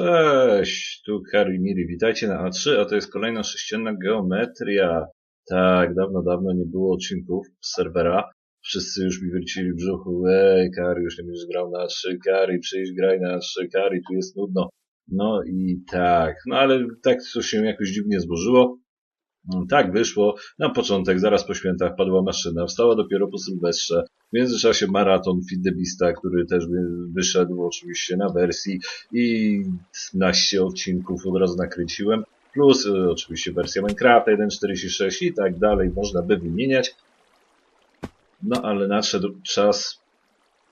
Cześć, tu Harry Miri, witajcie na A3, a to jest kolejna sześcienna geometria. Tak, dawno, dawno nie było odcinków serwera. Wszyscy już mi wrócili w brzuchu, ej, Kari, już nie będziesz grał na A3, Kari, przyjdź, graj na A3, Kari, tu jest nudno. No i tak, no ale tak to się jakoś dziwnie złożyło. No, tak wyszło. Na początek, zaraz po świętach, padła maszyna. Wstała dopiero po Sylwestrze. W międzyczasie maraton Beasta, który też wy- wyszedł oczywiście na wersji i 12 odcinków od razu nakręciłem. Plus y, oczywiście wersja Minecrafta 1.46 i tak dalej. Można by wymieniać. No ale nadszedł czas,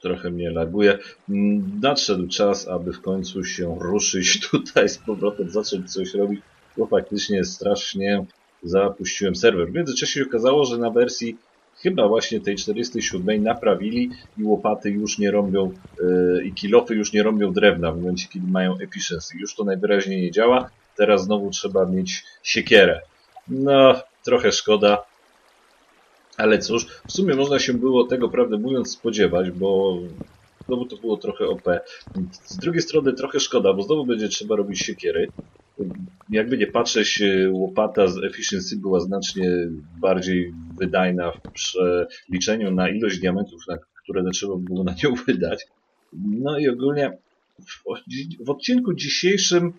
trochę mnie laguje, mm, nadszedł czas, aby w końcu się ruszyć tutaj z powrotem, zacząć coś robić, bo faktycznie strasznie zapuściłem serwer. W międzyczasie się okazało, że na wersji chyba właśnie tej 47 naprawili i łopaty już nie robią yy, i kilofy już nie robią drewna w momencie, kiedy mają efficiency. Już to najwyraźniej nie działa. Teraz znowu trzeba mieć siekierę. No, trochę szkoda. Ale cóż, w sumie można się było tego, prawdę mówiąc, spodziewać, bo no bo to było trochę OP. Z drugiej strony trochę szkoda, bo znowu będzie trzeba robić siekiery. Jakby nie patrzeć, y, łopata z efficiency była znacznie bardziej wydajna w przeliczeniu na ilość diamentów, na które trzeba było na nią wydać. No i ogólnie w, w odcinku dzisiejszym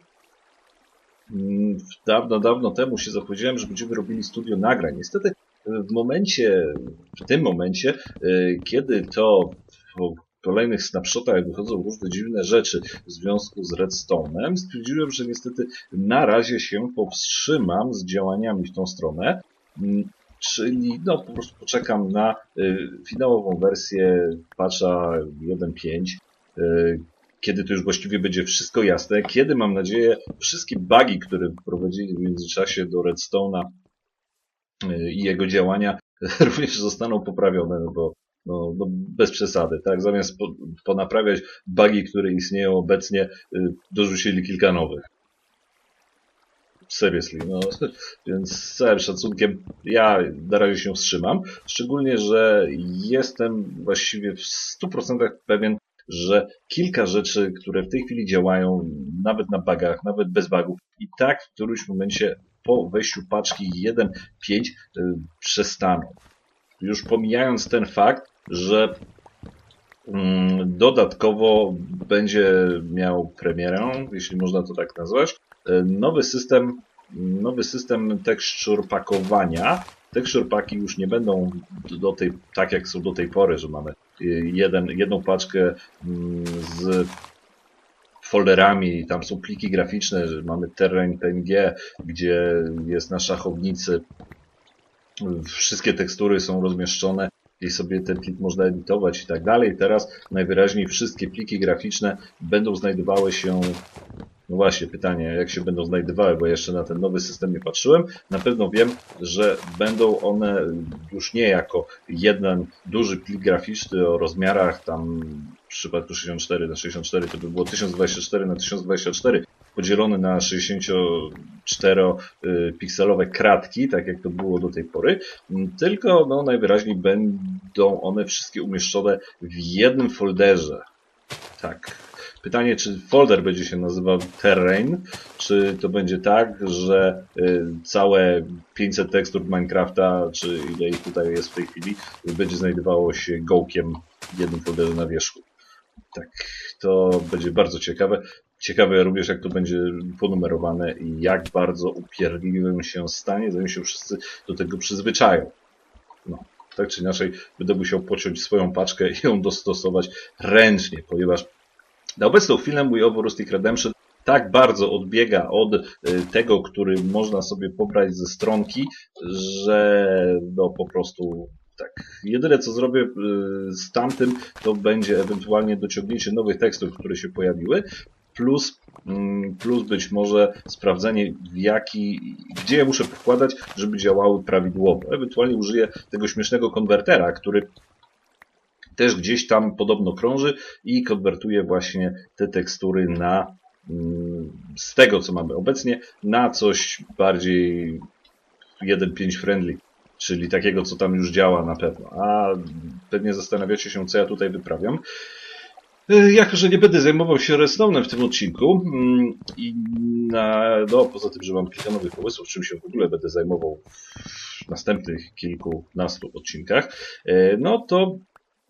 mm, dawno, dawno temu się zapowiedziałem, że będziemy robili studio nagrań. Niestety w momencie, w tym momencie, y, kiedy to kolejnych snapshotach wychodzą różne dziwne rzeczy w związku z Redstone'em, stwierdziłem, że niestety na razie się powstrzymam z działaniami w tą stronę. Mm, Czyli no po prostu poczekam na y, finałową wersję patcha 1.5, y, kiedy to już właściwie będzie wszystko jasne, kiedy mam nadzieję wszystkie bugi, które wprowadzili w międzyczasie do Redstone'a y, i jego działania również zostaną poprawione, no bo no, no bez przesady, tak? Zamiast po, ponaprawiać bugi, które istnieją obecnie, y, dorzucili kilka nowych. Seriously, no, więc z całym szacunkiem ja na razie się wstrzymam. Szczególnie, że jestem właściwie w 100% pewien, że kilka rzeczy, które w tej chwili działają, nawet na bugach, nawet bez bugów, i tak w którymś momencie po wejściu paczki 1.5 y, przestaną. Już pomijając ten fakt, że mm, dodatkowo będzie miał premierę, jeśli można to tak nazwać, e, nowy system, nowy system tekstur pakowania. Tekstur paki już nie będą do tej, tak jak są do tej pory, że mamy y, jeden, jedną paczkę mm, z folderami, tam są pliki graficzne, że mamy terrain PNG, gdzie jest na szachownicy. Wszystkie tekstury są rozmieszczone i sobie ten plik można edytować i tak dalej. Teraz najwyraźniej wszystkie pliki graficzne będą znajdowały się no właśnie, pytanie, jak się będą znajdowały, bo jeszcze na ten nowy system nie patrzyłem. Na pewno wiem, że będą one już nie jako jeden duży plik graficzny o rozmiarach, tam w przypadku 64 na 64 to by było 1024 na 1024 podzielone na 64-pikselowe kratki, tak jak to było do tej pory, tylko no, najwyraźniej będą one wszystkie umieszczone w jednym folderze. Tak, Pytanie, czy folder będzie się nazywał Terrain, czy to będzie tak, że y, całe 500 tekstur Minecrafta, czy ile ich tutaj jest w tej chwili, będzie znajdowało się gołkiem w jednym folderze na wierzchu. Tak, to będzie bardzo ciekawe. Ciekawe również, jak to będzie ponumerowane i jak bardzo upierdliwym się stanie, zanim się wszyscy do tego przyzwyczają. No, tak czy inaczej, będę musiał pociąć swoją paczkę i ją dostosować ręcznie, ponieważ na obecną chwilę mój owo Rustic Redemption tak bardzo odbiega od y, tego, który można sobie pobrać ze stronki, że no po prostu tak. Jedyne co zrobię y, z tamtym, to będzie ewentualnie dociągnięcie nowych tekstów, które się pojawiły, plus, mm, plus być może sprawdzenie w jaki, gdzie muszę wkładać, żeby działały prawidłowo. Ewentualnie użyję tego śmiesznego konwertera, który też gdzieś tam podobno krąży i konwertuje właśnie te tekstury na mm, z tego co mamy obecnie na coś bardziej 1.5 friendly, czyli takiego co tam już działa na pewno. A pewnie zastanawiacie się co ja tutaj wyprawiam. E, Jako, że nie będę zajmował się restownem w tym odcinku mm, i na, no, poza tym, że mam kilka nowych pomysłów, czym się w ogóle będę zajmował w następnych kilkunastu odcinkach, e, no to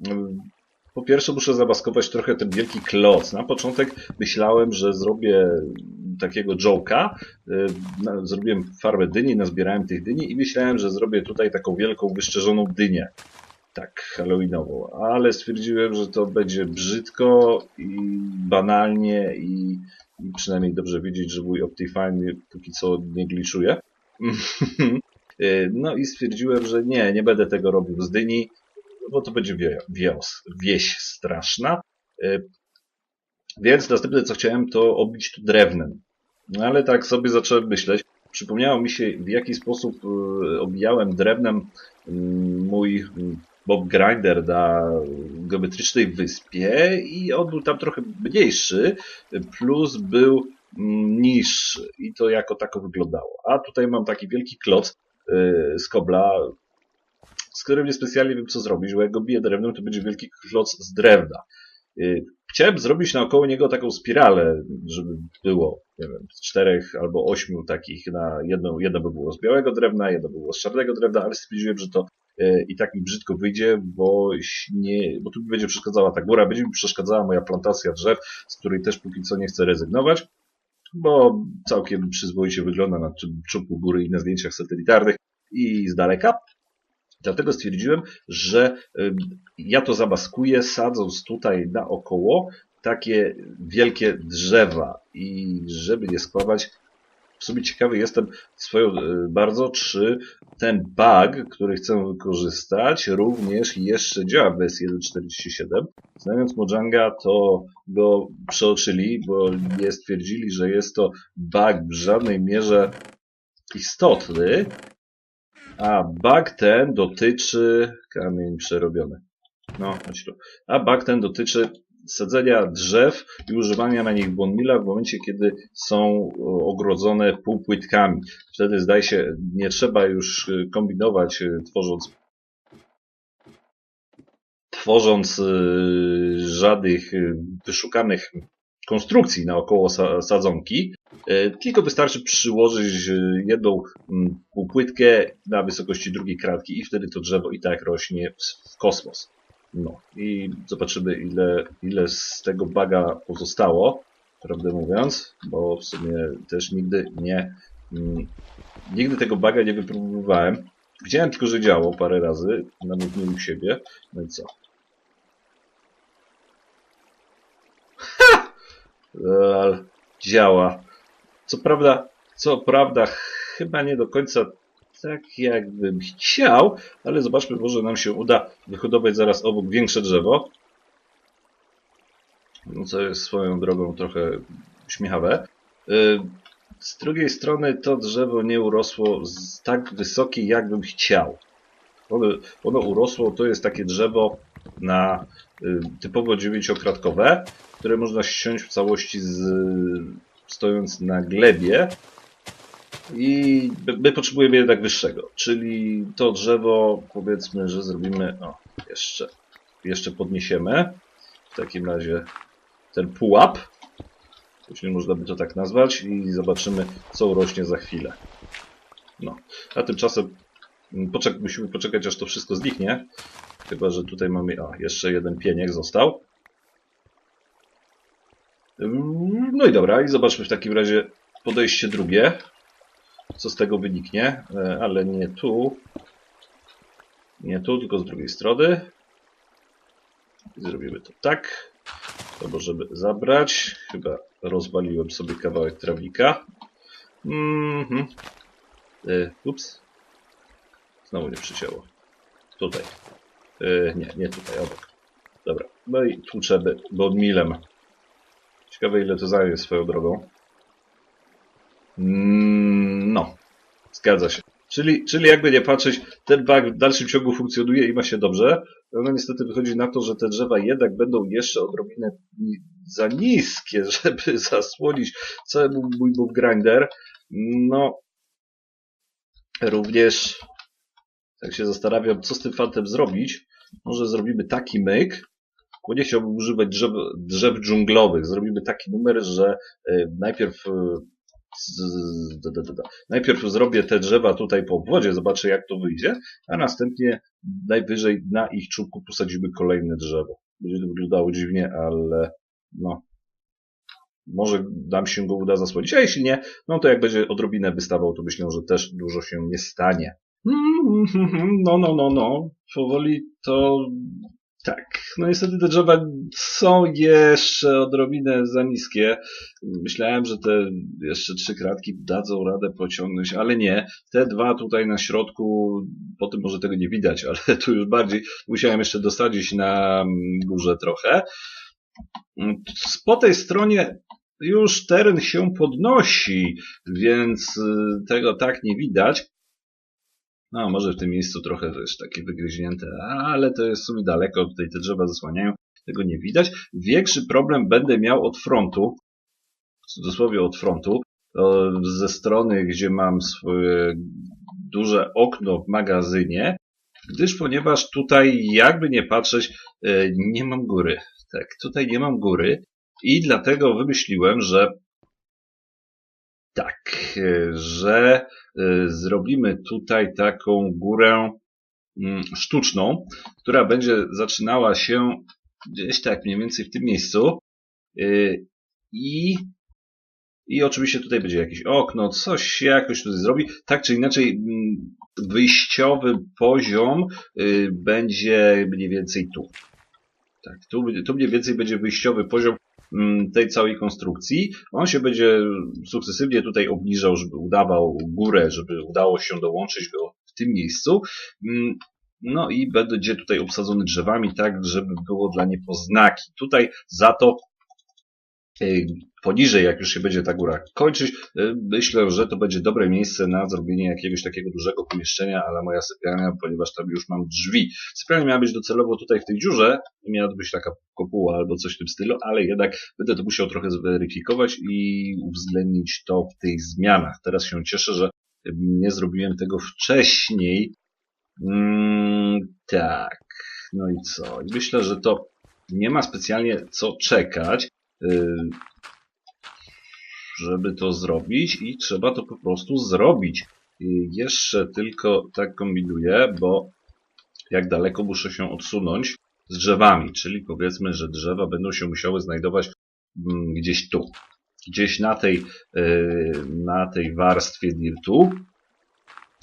mm, po pierwsze muszę zabaskować trochę ten wielki kloc. Na początek myślałem, że zrobię takiego joke'a. Na- Zrobiłem farbę dyni, nazbierałem tych dyni i myślałem, że zrobię tutaj taką wielką, wyszczerzoną dynię. Tak, halloweenową. Ale stwierdziłem, że to będzie brzydko i banalnie i, i przynajmniej dobrze wiedzieć, że mój Optifine póki co nie gliczuje. E, No i stwierdziłem, że nie, nie będę tego robił z dyni, bo to będzie wios, wieś straszna. E, Więc następne co chciałem to obić tu drewnem. No ale tak sobie zacząłem myśleć. Przypomniało mi się w jaki sposób e, obijałem drewnem mój Bob Grinder na geometrycznej wyspie i on był tam trochę mniejszy, plus był mm, niższy i to jako tako wyglądało. A tutaj mam taki wielki kloc e, z kobla, z którym niespecjalnie wiem co zrobić, bo jak go biję drewnem, to będzie wielki kloc z drewna. Y, Chciałem zrobić naokoło niego taką spiralę, żeby było, nie wiem, czterech albo ośmiu takich na jedną, jedno by było z białego drewna, jedno by było z czarnego drewna, ale stwierdziłem, że to y, i tak mi brzydko wyjdzie, bo nie, bo tu będzie przeszkadzała ta góra, będzie mi przeszkadzała moja plantacja drzew, z której też póki co nie chcę rezygnować, bo całkiem przyzwoicie wygląda na czub- czubku góry i na zdjęciach satelitarnych i z daleka. Dlatego stwierdziłem, że ja to zabaskuję, sadząc tutaj naokoło takie wielkie drzewa. I żeby nie skłamać, w sumie ciekawy jestem swoją y, bardzo, czy ten bug, który chcę wykorzystać, również jeszcze działa w S1.47. Znając Mojanga, to go przeoczyli, bo nie stwierdzili, że jest to bug w żadnej mierze istotny, a bug ten dotyczy. Kamień przerobiony. No, chodź tu. A bug ten dotyczy sadzenia drzew i używania na nich bonmila w momencie, kiedy są o, ogrodzone półpłytkami. Wtedy zdaje się, nie trzeba już y, kombinować, y, tworząc tworząc żadnych wyszukanych konstrukcji naokoło sa- sadzonki, E, Tylko wystarczy przyłożyć e, jedną półpłytkę na wysokości drugiej kratki i wtedy to drzewo i tak rośnie w kosmos. No i zobaczymy ile, ile z tego baga pozostało, prawdę mówiąc, bo w sumie też nigdy nie, mm, nigdy tego baga nie wypróbowałem. Widziałem tylko, że działał parę razy, nawet nie u siebie. No i co? Ha! Działa. Co prawda, co prawda, chyba nie do końca tak, jakbym chciał, ale zobaczmy, może nam się uda wyhodować zaraz obok większe drzewo. No, co jest swoją drogą trochę śmiechawe. Y, Z drugiej strony to drzewo nie urosło tak wysokie, jakbym chciał. Ono, ono urosło, to jest takie drzewo na y, typowo dziewięciokratkowe, które można ściąć w całości z, stojąc na glebie. I my- my potrzebujemy jednak wyższego, czyli to drzewo powiedzmy, że zrobimy, o, jeszcze, jeszcze podniesiemy. W takim razie ten pułap, jeśli można by to tak nazwać, i zobaczymy, co urośnie za chwilę. No, a tymczasem poczek musimy poczekać, aż to wszystko zniknie. Chyba, że tutaj mamy, a, jeszcze jeden pieniek został. No i dobra, i zobaczmy w takim razie podejście drugie. Co z tego wyniknie, E, ale nie tu. Nie tu, tylko z drugiej strony. I zrobimy to tak. Albo żeby zabrać. Chyba rozwaliłem sobie kawałek trawnika. Mhm. E, ups. Znowu nie przycięło. Tutaj. E, nie, nie tutaj, obok. Dobra. No i tłuczemy bodmilem. Ciekawe ile to zajmie swoją drogą. Mm, No, zgadza się. Czyli, czyli jakby nie patrzeć, ten bug w dalszym ciągu funkcjonuje i ma się dobrze. No niestety wychodzi na to, że te drzewa jednak będą jeszcze odrobinę za niskie, żeby zasłonić cały mój, move grinder. No, również tak się zastanawiam, co z tym fantem zrobić. Może zrobimy taki myk, bo nie chciałbym używać drzew, drzew dżunglowych. Zrobimy taki numer, że e, najpierw e. najpierw zrobię te drzewa tutaj po obwodzie, zobaczę jak to wyjdzie, a następnie najwyżej na ich czubku posadzimy kolejne drzewo. Będzie to wyglądało dziwnie, ale no, może nam się go uda zasłonić, a jeśli nie, no to jak będzie odrobinę wystawał, to myślę, że też dużo się nie stanie. No, no, no, no. Powoli to tak. No niestety te drzewa są jeszcze odrobinę za niskie. Myślałem, że te jeszcze trzy kratki dadzą radę pociągnąć, ale nie. Te dwa tutaj na środku, po tym może tego nie widać, ale tu już bardziej musiałem jeszcze dosadzić na górze trochę. Po tej stronie już teren się podnosi, więc tego tak nie widać. No, może w tym miejscu trochę wiesz, takie wygryźnięte, ale to jest w sumie daleko, tutaj te drzewa zasłaniają, tego nie widać. Większy problem będę miał od frontu, dosłownie od frontu, ze strony, gdzie mam swoje duże okno w magazynie, gdyż ponieważ tutaj, jakby nie patrzeć, e, nie mam góry. Tak, tutaj nie mam góry i dlatego wymyśliłem, że tak, e, że e, zrobimy tutaj taką górę mm, sztuczną, która będzie zaczynała się gdzieś tak mniej więcej w tym miejscu e, i i oczywiście tutaj będzie jakieś okno, coś się jakoś tutaj zrobi. Tak czy inaczej, mm, wyjściowy poziom będzie mniej więcej tu. Tak, tu, tu mniej więcej będzie wyjściowy poziom tej całej konstrukcji. On się będzie sukcesywnie tutaj obniżał, żeby udawał górę, żeby udało się dołączyć go w tym miejscu. Mm, no i będzie tutaj obsadzony drzewami, tak, żeby było dla niepoznaki. Tutaj za to poniżej, jak już się będzie ta góra kończyć, y, myślę, że to będzie dobre miejsce na zrobienie jakiegoś takiego dużego pomieszczenia, ale moja sypialnia, ponieważ tam już mam drzwi. Sypialnia miała być docelowo tutaj w tej dziurze, miała być taka kopuła albo coś w tym stylu, ale jednak będę to musiał trochę zweryfikować i uwzględnić to w tych zmianach. Teraz się cieszę, że nie zrobiłem tego wcześniej. Mm, tak, no i co? Myślę, że to nie ma specjalnie co czekać. Y, żeby to zrobić i trzeba to po prostu zrobić. I jeszcze tylko tak kombinuję, bo jak daleko muszę się odsunąć z drzewami, czyli powiedzmy, że drzewa będą się musiały znajdować mm, gdzieś tu, gdzieś na tej, y, na tej warstwie dirtu.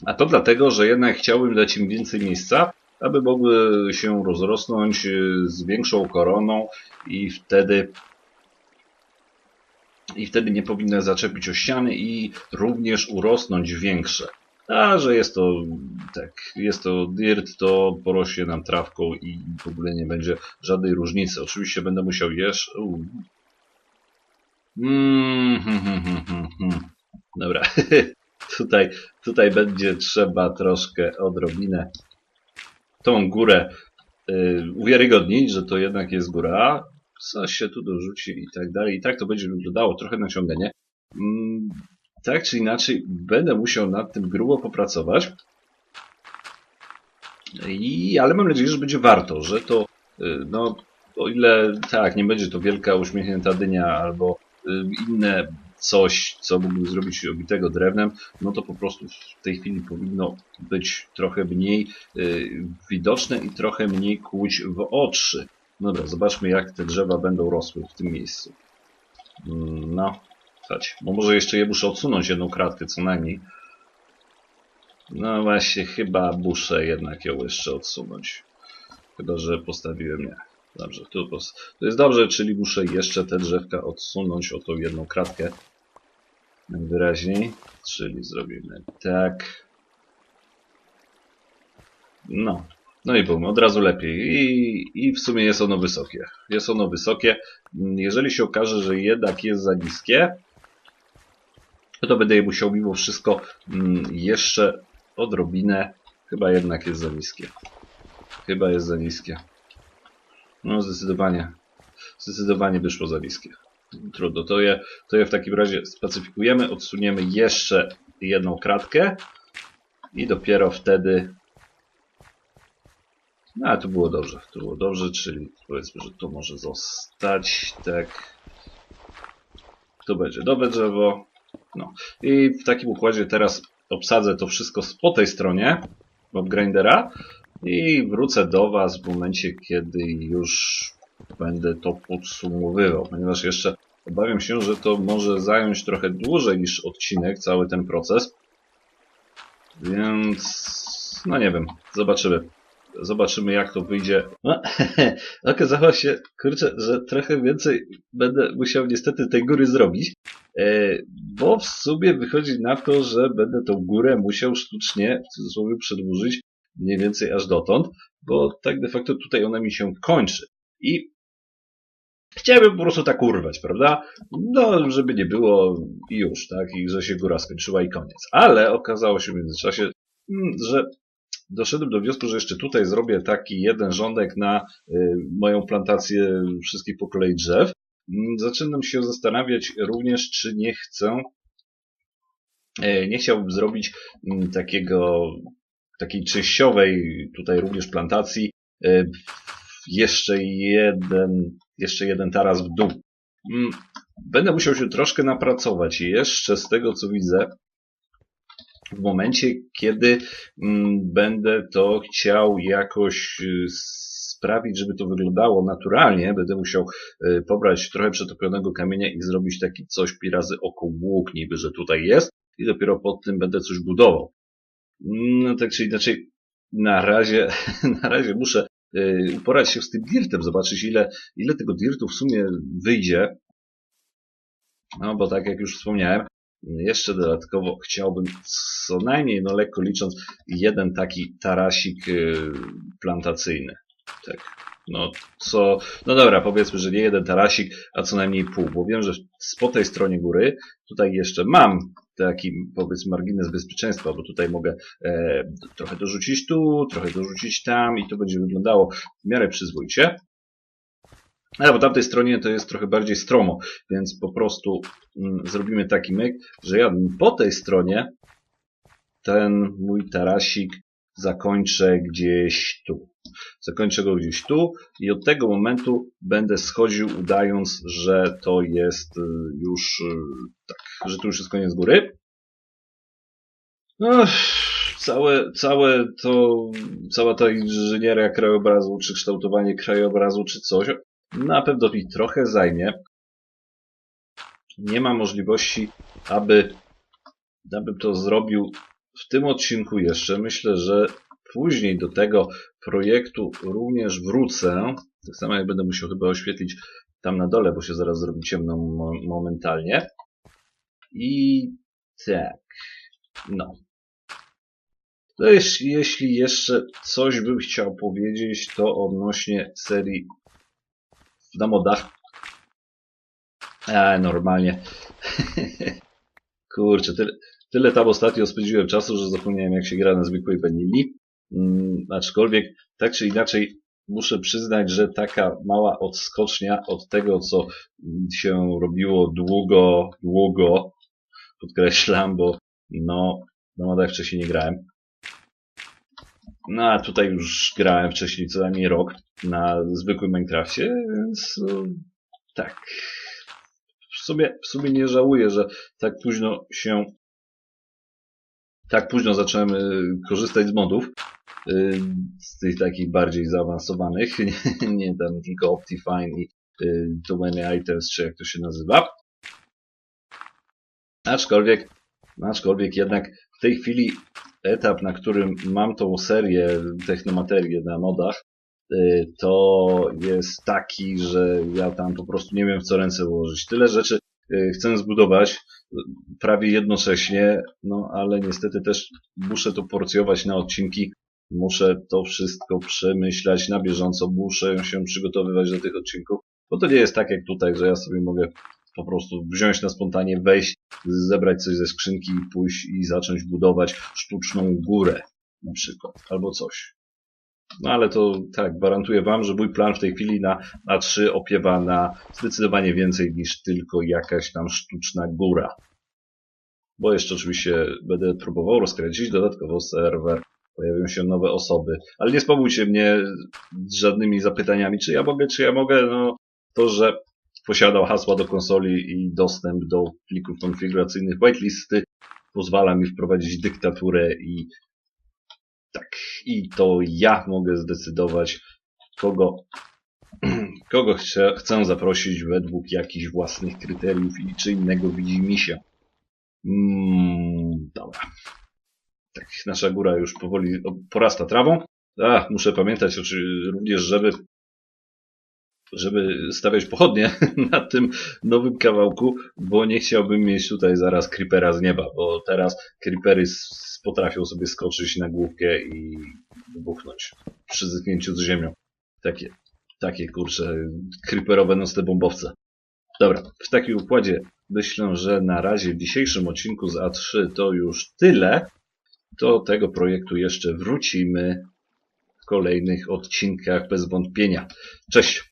A to dlatego, że jednak chciałbym dać im więcej miejsca, aby mogły się rozrosnąć y, z większą koroną i wtedy i wtedy nie powinny zaczepić o ściany i również urosnąć większe. A że jest to tak, jest to dirt, to porośnie nam trawką i w ogóle nie będzie żadnej różnicy. Oczywiście będę musiał jeszcze... Mm, hmm, hmm, hmm, Dobra, tutaj, tutaj będzie trzeba troszkę odrobinę tą górę y, uwiarygodnić, że to jednak jest góra coś się tu dorzuci i tak dalej. I tak to będzie wyglądało, trochę naciąganie. Mm, tak czy inaczej, będę musiał nad tym grubo popracować. I, ale mam nadzieję, że będzie warto, że to, y, no, o ile tak, nie będzie to wielka uśmiechnięta dynia albo y, inne coś, co mógłbym zrobić obitego drewnem, no to po prostu w tej chwili powinno być trochę mniej y, widoczne i trochę mniej kłuć w oczy. Dobra, zobaczmy jak te drzewa będą rosły w tym miejscu. Mm, no, chodź. Bo może jeszcze je muszę odsunąć jedną kratkę co najmniej. No właśnie, chyba muszę jednak ją jeszcze odsunąć. Chyba, że postawiłem nie. Dobrze, tu to jest dobrze, czyli muszę jeszcze te drzewka odsunąć o tą jedną kratkę. Najwyraźniej. Czyli zrobimy tak. No, no i bum, od razu lepiej. I, I w sumie jest ono wysokie. Jest ono wysokie. Jeżeli się okaże, że jednak jest za niskie, to będę je musiał mimo wszystko mm, jeszcze odrobinę. Chyba jednak jest za niskie. Chyba jest za niskie. No zdecydowanie. Zdecydowanie wyszło za niskie. Trudno. To je, to je w takim razie spacyfikujemy. Odsuniemy jeszcze jedną kratkę. I dopiero wtedy No, ale tu było dobrze, tu było dobrze, czyli powiedzmy, że to może zostać, tak. Tu będzie dobre drzewo. No. I w takim układzie teraz obsadzę to wszystko po tej stronie grindera i wrócę do Was w momencie, kiedy już będę to podsumowywał, ponieważ jeszcze obawiam się, że to może zająć trochę dłużej niż odcinek, cały ten proces. Więc, no nie wiem, zobaczymy. Zobaczymy, jak to wyjdzie. No, okazało się, kurczę, że trochę więcej będę musiał niestety tej góry zrobić, e, bo w sumie wychodzi na to, że będę tą górę musiał sztucznie, w cudzysłowie, przedłużyć mniej więcej aż dotąd, bo tak de facto tutaj ona mi się kończy. I chciałbym po prostu tak urwać, prawda? No, żeby nie było i już, tak? I że się góra skończyła i koniec. Ale okazało się w międzyczasie, mm, że doszedłem do wniosku, że jeszcze tutaj zrobię taki jeden rządek na y, moją plantację wszystkich po kolei drzew. Mm, Zaczynam się zastanawiać również, czy nie chcę, e, nie chciałbym zrobić mm, takiego, takiej częściowej tutaj również plantacji, e, jeszcze jeden, jeszcze jeden taras w dół. Mm, Będę musiał się troszkę napracować jeszcze z tego, co widzę, w momencie, kiedy mm, będę to chciał jakoś y, sprawić, żeby to wyglądało naturalnie, będę musiał y, pobrać trochę przetopionego kamienia i zrobić taki coś pi razy oko łuk, niby, że tutaj jest i dopiero pod tym będę coś budował. No tak czy inaczej, na razie, na razie muszę y, uporać się z tym dirtem, zobaczyć ile, ile tego dirtu w sumie wyjdzie. No bo tak jak już wspomniałem, jeszcze dodatkowo chciałbym co najmniej, no lekko licząc, jeden taki tarasik y, plantacyjny. Tak. No co, no dobra, powiedzmy, że nie jeden tarasik, a co najmniej pół, bo wiem, że po tej stronie góry tutaj jeszcze mam taki, powiedzmy, margines bezpieczeństwa, bo tutaj mogę e, trochę dorzucić tu, trochę dorzucić tam i to będzie wyglądało w miarę przyzwoicie. Ale po tamtej stronie to jest trochę bardziej stromo, więc po prostu mm, zrobimy taki myk, że ja po tej stronie ten mój tarasik zakończę gdzieś tu. Zakończę go gdzieś tu i od tego momentu będę schodził udając, że to jest y, już y, tak, że to już jest koniec góry. No, całe, całe to, cała ta inżynieria krajobrazu, czy kształtowanie krajobrazu, czy coś, na pewno mi trochę zajmie. Nie ma możliwości, aby, abym to zrobił w tym odcinku jeszcze. Myślę, że później do tego projektu również wrócę. Tak samo jak będę musiał chyba oświetlić tam na dole, bo się zaraz zrobi ciemno mo- momentalnie. I tak. No. To jeśli, jeśli jeszcze coś bym chciał powiedzieć, to odnośnie serii na modach. E, normalnie. Kurczę, tyle, tyle tam ostatnio spędziłem czasu, że zapomniałem jak się gra na zwykłej vanilli. Mm, aczkolwiek, tak czy inaczej, muszę przyznać, że taka mała odskocznia od tego, co się robiło długo, długo, podkreślam, bo no, na modach wcześniej nie grałem. No a tutaj już grałem wcześniej co najmniej rok na zwykłym Minecrafcie, więc no, tak. W sumie, w sumie nie żałuję, że tak późno się tak późno zacząłem y, korzystać z modów. y, Z tych takich bardziej zaawansowanych. Nie, nie tam tylko Optifine i Too Many Items, czy jak to się nazywa. Aczkolwiek, aczkolwiek jednak w tej chwili etap, na którym mam tą serię technomaterię na modach, y, to jest taki, że ja tam po prostu nie wiem w co ręce ułożyć. Tyle rzeczy y, chcę zbudować prawie jednocześnie, no ale niestety też muszę to porcjować na odcinki. Muszę to wszystko przemyślać na bieżąco, muszę się przygotowywać do tych odcinków, bo to nie jest tak jak tutaj, że ja sobie mogę po prostu wziąć na spontanie, wejść, zebrać coś ze skrzynki i pójść i zacząć budować sztuczną górę na przykład, albo coś. No ale to tak, gwarantuję Wam, że mój plan w tej chwili na A3 opiewa na zdecydowanie więcej niż tylko jakaś tam sztuczna góra. Bo jeszcze oczywiście będę próbował rozkręcić dodatkowo serwer pojawią się nowe osoby. Ale nie spowódźcie mnie żadnymi zapytaniami, czy ja mogę, czy ja mogę. No, to, że posiadał hasła do konsoli i dostęp do plików konfiguracyjnych whitelisty pozwala mi wprowadzić dyktaturę i tak, i to ja mogę zdecydować, kogo, kogo chcę, chcę zaprosić według jakichś własnych kryteriów i czy innego widzi mi się. Mm, dobra. Tak, nasza góra już powoli porasta trawą. A, muszę pamiętać również, żeby żeby stawiać pochodnie na tym nowym kawałku, bo nie chciałbym mieć tutaj zaraz creepera z nieba, bo teraz creepery potrafią sobie skoczyć na główkę i wybuchnąć przy zetknięciu z ziemią. Takie, takie kurcze, creeperowe nocne bombowce. Dobra, w takim układzie myślę, że na razie w dzisiejszym odcinku z A3 to już tyle. Do tego projektu jeszcze wrócimy w kolejnych odcinkach bez wątpienia. Cześć!